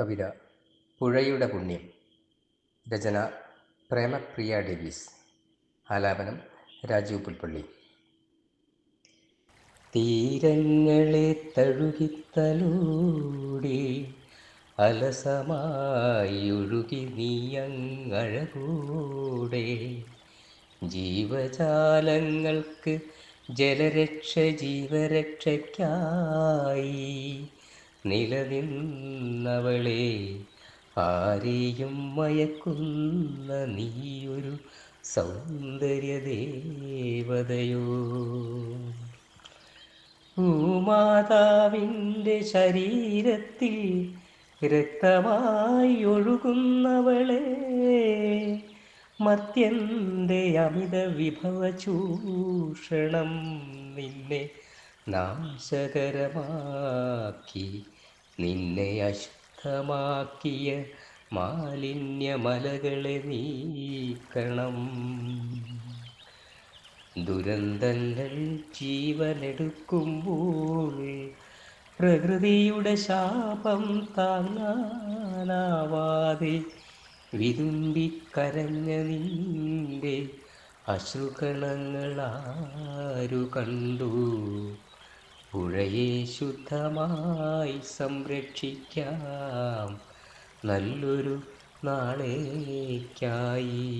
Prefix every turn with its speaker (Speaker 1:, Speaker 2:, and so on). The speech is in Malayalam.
Speaker 1: കവിത പുഴയുടെ പുണ്യം. രചന പ്രേമപ്രിയ ഡേവിസ്. ആലാപനം രാജീവ് പുൽപ്പള്ളി. തീരങ്ങളെ തഴുകിത്തലൂടി അലസമായി ഒഴുകി നീയങ്ങഴകൂടെ ജീവജാലങ്ങൾക്ക് ജലരക്ഷ ജീവരക്ഷയ്ക്കായി നിലനിന്നവളെ ആരെയും മയക്കുന്ന നീയൊരു സൗന്ദര്യദേവതയോ. ഭൂമാതാവിന്റെ ശരീരത്തിൽ രക്തമായി ഒഴുകുന്നവളെ മർത്യന്റെ അമിത വിഭവ ചൂഷണം നിന്നെ നാശകരമാക്കി നിന്നെ അശുദ്ധമാക്കിയ മാലിന്യമലകളെ നീക്കണം. ദുരന്തങ്ങൾ ജീവനെടുക്കുമ്പോൾ പ്രകൃതിയുടെ ശാപം താങ്ങാനാവാതെ വിതുമ്പിക്കരഞ്ഞ നിന്റെ അശ്രുകണങ്ങളാരു കണ്ടു. പുഴയെ ശുദ്ധമായി സംരക്ഷിക്കാം. നല്ലൊരു നാളേക്കായി.